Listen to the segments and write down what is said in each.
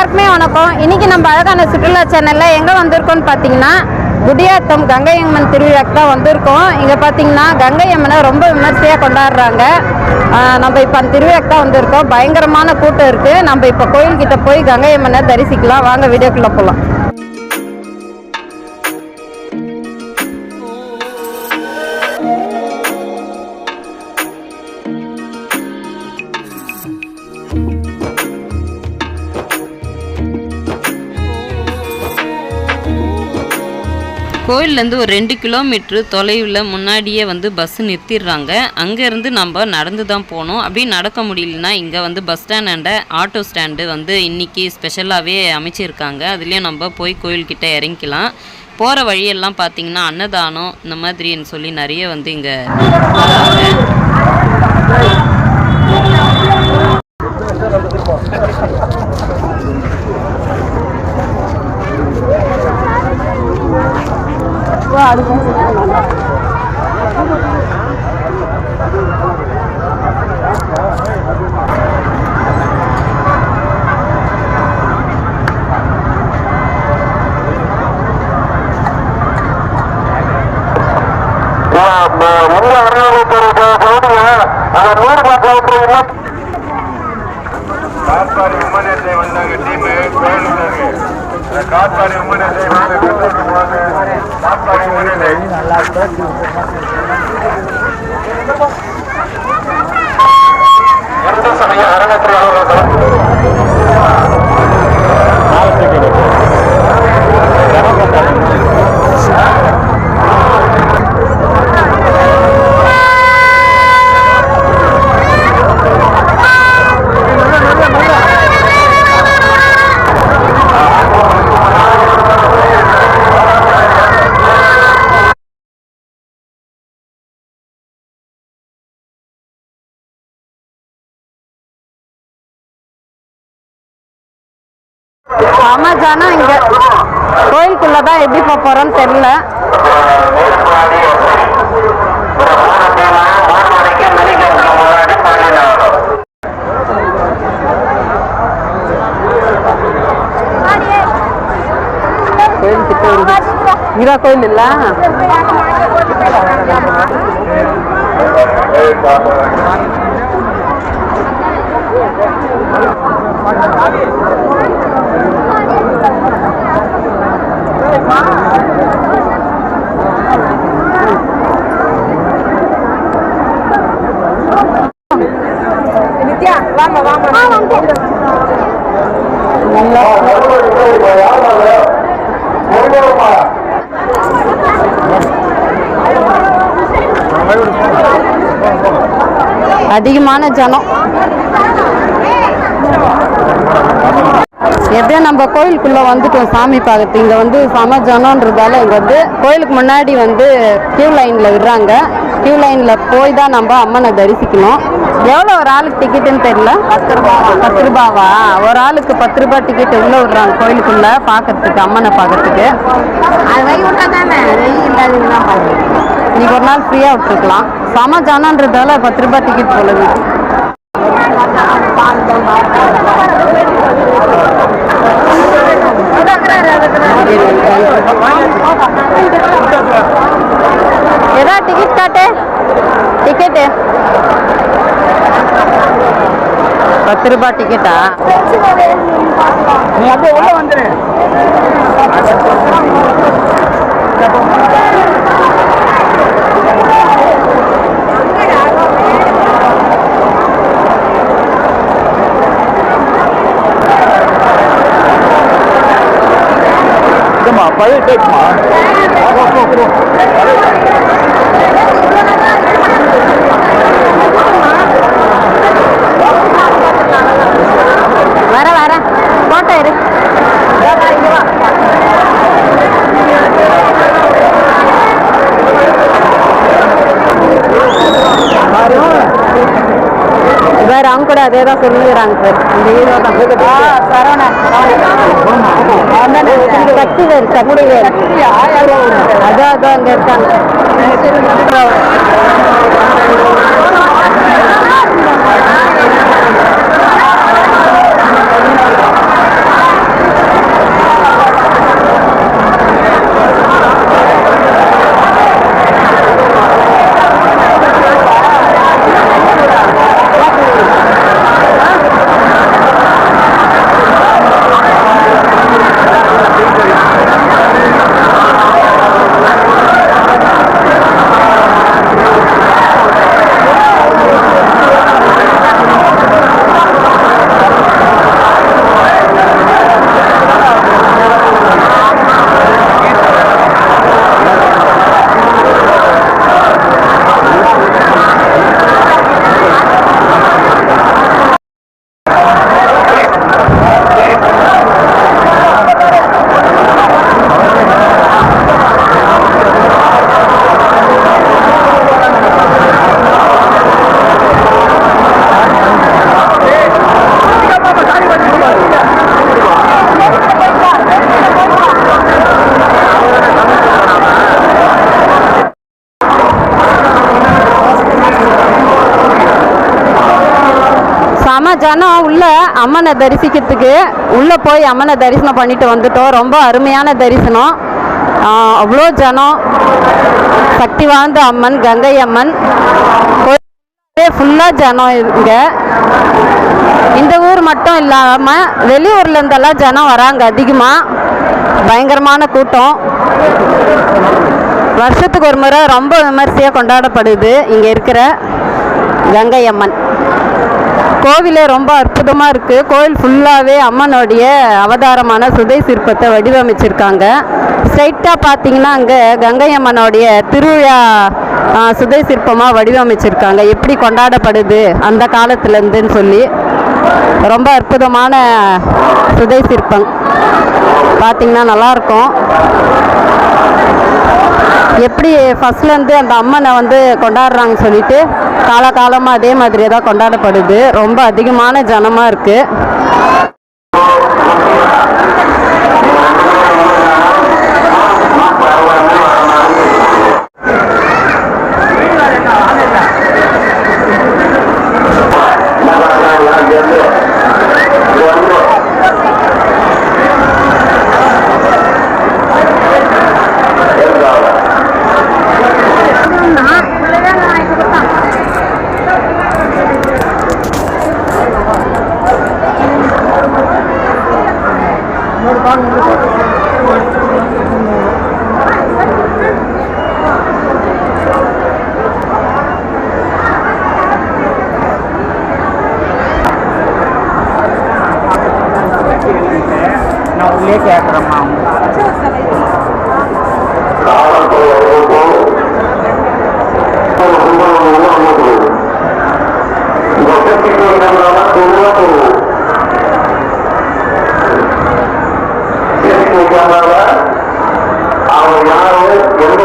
எல்லாருக்குமே வணக்கம். இன்னைக்கு நம்ம அழகான சுற்றுலா சேனல்ல எங்க வந்திருக்கோம்னு பார்த்தீங்கன்னா குடியாத்தம் கங்கை அம்மன் திருவிழாக்கு தான் வந்திருக்கோம். இங்க பார்த்தீங்கன்னா கங்கை அம்மனை ரொம்ப விமர்சையா கொண்டாடுறாங்க. நம்ம இப்போ அந்த திருவிழாக்கு தான் வந்திருக்கோம். பயங்கரமான கூட்டம் இருக்கு. நம்ம இப்போ கோயில்கிட்ட போய் கங்கை அம்மனை தரிசிக்கலாம். வாங்க வீடியோக்குள்ள போகலாம் கோயிலேருந்து ஒரு ரெண்டு கிலோமீட்ரு தொலைவில் முன்னாடியே வந்து பஸ் நிறுத்திடுறாங்க. அங்கேருந்து நம்ம நடந்து தான் போகணும். அப்படி நடக்க முடியலன்னா இங்கே வந்து பஸ் ஸ்டாண்டாண்ட ஆட்டோ ஸ்டாண்டு வந்து இன்றைக்கி ஸ்பெஷலாகவே அமைச்சிருக்காங்க. அதுலேயும் நம்ம போய் கோயில்கிட்ட இறங்கிக்கலாம். போகிற வழியெல்லாம் பார்த்தீங்கன்னா அன்னதானம் இந்த மாதிரின்னு சொல்லி நிறைய வந்து இங்கே ரொம்ப அறுநூறு பகுதியா உமனத்தை வந்தாங்க டீம் கோயிலுக்கு காட்பாடி உமனத்தை வாங்க கல்லூரி போவாங்க காட்பாடி உமனத்தை எந்த சமய அறநூற்று ஆமா அமேசானா இங்க கோயிலுக்குள்ள தான் எப்படி போக போறோம்னு தெரியல கோயில் கிட்ட இங்கா கோயில் இல்ல அதிகமான ஜனம். எப்படியோ நம்ம கோயிலுக்குள்ள வந்துட்டோம் சாமி பார்க்கறது இங்க வந்து சம ஜனம்ன்றதால இங்க வந்து கோயிலுக்கு முன்னாடி வந்து கியூ லைன்ல விடுறாங்க. கியூ லைன்ல போய் தான் நம்ம அம்மனை தரிசிக்கணும். எவ்வளோ ஒரு ஆளுக்கு டிக்கெட்டுன்னு தெரியல? பத்து ரூபா பத்து ரூபாவா? ஒரு ஆளுக்கு பத்து ரூபாய் டிக்கெட் உள்ள விடுறாங்க கோயிலுக்குள்ள பார்க்கறதுக்கு அம்மனை பார்க்கறதுக்கு. இன்னைக்கு ஒரு நாள் ஃப்ரீயாக விட்டுருக்கலாம். சம ஜனன்றதால பத்து ரூபாய் டிக்கெட் போலுது எதா டிக்கெட் காட்டு? டிக்கெட்டு பத்து ரூபாய் டிக்கெட்டா நீ அப்படியே உள்ள வந்துரு. பழைய கேட்குமா வர வர. போட்டோ இரு வேற அவங்க கூட அதே தான் சொல்லுங்கிறாங்க சார். இந்த ஹீரோ தான். சரவணன் சக்தி வேறு சக்தி வேறு அதான் அதான் அங்கே இருக்காங்க. ஜனம் உள்ள அம்மனை தரிசிக்கிறதுக்கு உள்ளே போய் அம்மனை தரிசனம் பண்ணிட்டு வந்துட்டோம். ரொம்ப அருமையான தரிசனம். அவ்வளோ ஜனம். சக்தி வாழ்ந்த அம்மன் கங்கை அம்மன். ஃபுல்லாக ஜனம் இங்கே. இந்த ஊர் மட்டும் இல்லாமல் வெளியூர்லேருந்தெல்லாம் ஜனம் வராங்க அதிகமாக பயங்கரமான கூட்டம். வருஷத்துக்கு ஒரு முறை ரொம்ப விமர்சையாக கொண்டாடப்படுது இங்கே இருக்கிற கங்கை அம்மன். கோவிலே ரொம்ப அற்புதமாக இருக்குது கோவில் ஃபுல்லாகவே அம்மனுடைய அவதாரமான சுதை சிற்பத்தை வடிவமைச்சிருக்காங்க. ஸ்ட்ரைட்டாக பார்த்தீங்கன்னா அங்கே கங்கை அம்மனுடைய திருவிழா சுதை சிற்பமாக வடிவமைச்சிருக்காங்க. எப்படி கொண்டாடப்படுது அந்த காலத்துலேருந்துன்னு சொல்லி. ரொம்ப அற்புதமான சுதை சிற்பம். பார்த்தீங்கன்னா நல்லாயிருக்கும் எப்படி ஃபர்ஸ்ட்லேருந்து அந்த அம்மனை வந்து கொண்டாடுறாங்க சொல்லிட்டு காலகாலமாக அதே மாதிரியே தான் கொண்டாடப்படுது. ரொம்ப அதிகமான ஜனமாக இருக்குது நான் உள்ளே கேட்குறேம்மா அவங்க யாரு எந்த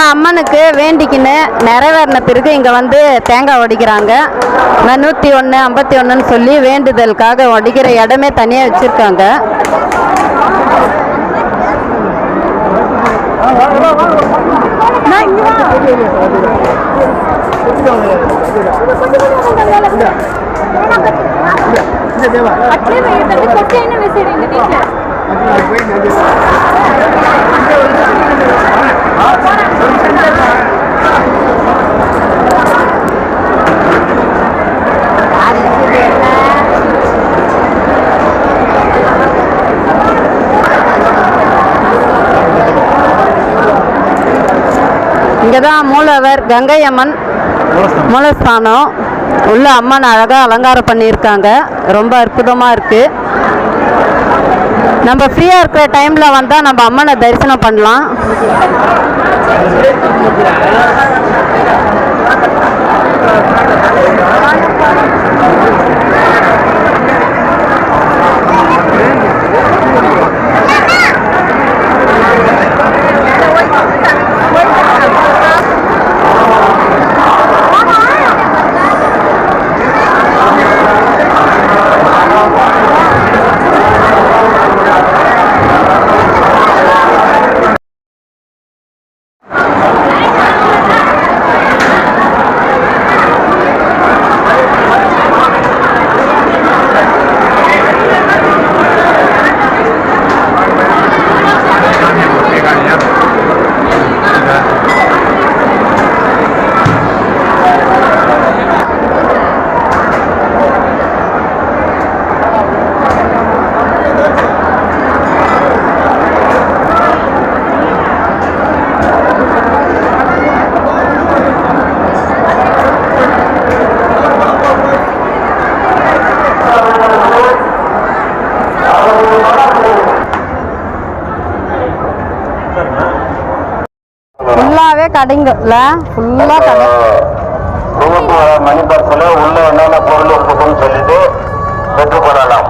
எல்லாம் அம்மனுக்கு வேண்டிக்கின்னு நிறைவேறின பிறகு இங்கே வந்து தேங்காய் உடைக்கிறாங்க நான் நூற்றி ஒன்று ஐம்பத்தி ஒன்றுன்னு சொல்லி வேண்டுதலுக்காக உடைக்கிற இடமே தனியாக வச்சுருக்காங்க இங்கே தான் மூலவர் கங்கை அம்மன் மூலஸ்தானம். உள்ள அம்மன் அழகாக அலங்காரம் பண்ணியிருக்காங்க. ரொம்ப அற்புதமாக இருக்குது நம்ம ஃப்ரீயாக இருக்கிற டைமில் வந்தால் நம்ம அம்மனை தரிசனம் பண்ணலாம். கடைங்கல்ல ஃபுல்லா கடை. மணி பர்ஸ்ல உள்ள என்னென்ன பொருள் இருக்குதுன்னு சொல்லிட்டு பெற்றுக்கொள்ளலாம்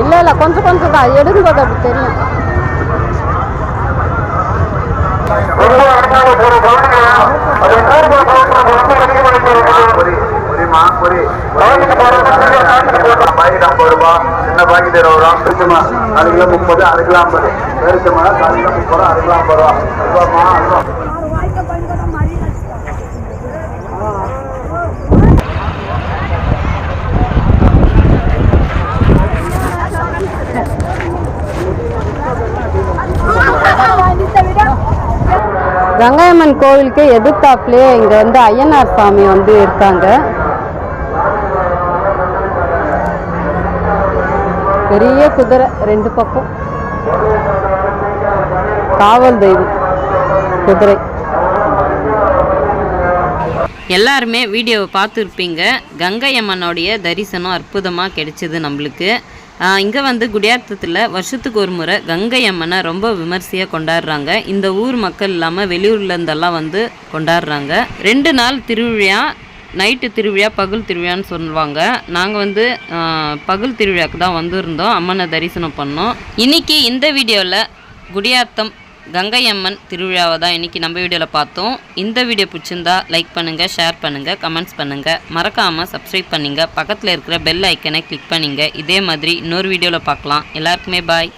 இல்ல இல்ல கொஞ்சம் கொஞ்சம் தான். எடுக்கும்போது அப்படி தெரியும். ஐம்பது ரூபா சின்ன பாக்கெட் இருபது ரூபா கிலோ முப்பது அரை கிலோ ஐம்பது பெருசுமா கால் கிலோ முப்பது கிலோ ஐம்பது ரூபா அல்வாமா அல்வா கோவிலுக்கு எதிர்த்தாப்புலேயே இங்கே வந்து ஐயனார் சாமி வந்து இருக்காங்க. பெரிய குதிரை ரெண்டு பக்கம். காவல் தெய்வம் குதிரை. எல்லாருமே வீடியோவை பார்த்துருப்பீங்க. கங்கை அம்மனுடைய தரிசனம் அற்புதமாக கிடைச்சிது நம்மளுக்கு. இங்கே வந்து குடியாத்தத்தில் வருஷத்துக்கு ஒரு முறை கங்கை அம்மனை ரொம்ப விமர்சையாக கொண்டாடுறாங்க. இந்த ஊர் மக்கள் இல்லாமல் வெளியூர்லேருந்தெல்லாம் வந்து கொண்டாடுறாங்க. ரெண்டு நாள் திருவிழா நைட்டு திருவிழா பகல் திருவிழான்னு சொல்லுவாங்க. நாங்கள் வந்து பகல் திருவிழாக்கு தான் வந்திருந்தோம். அம்மனை தரிசனம் பண்ணோம். இன்னைக்கு இந்த வீடியோவில் குடியாத்தம் கங்கை அம்மன் திருவிழாவை தான் இன்றைக்கி நம்ம வீடியோவில் பார்த்தோம். இந்த வீடியோ பிடிச்சிருந்தா லைக் பண்ணுங்கள் ஷேர் பண்ணுங்கள் கமெண்ட்ஸ் பண்ணுங்கள் மறக்காமல் சப்ஸ்கிரைப் பண்ணிங்க. பக்கத்தில் இருக்கிற பெல் ஐக்கனை கிளிக் பண்ணிங்க. இதே மாதிரி இன்னொரு வீடியோவில் பார்க்கலாம். எல்லாருக்குமே பாய்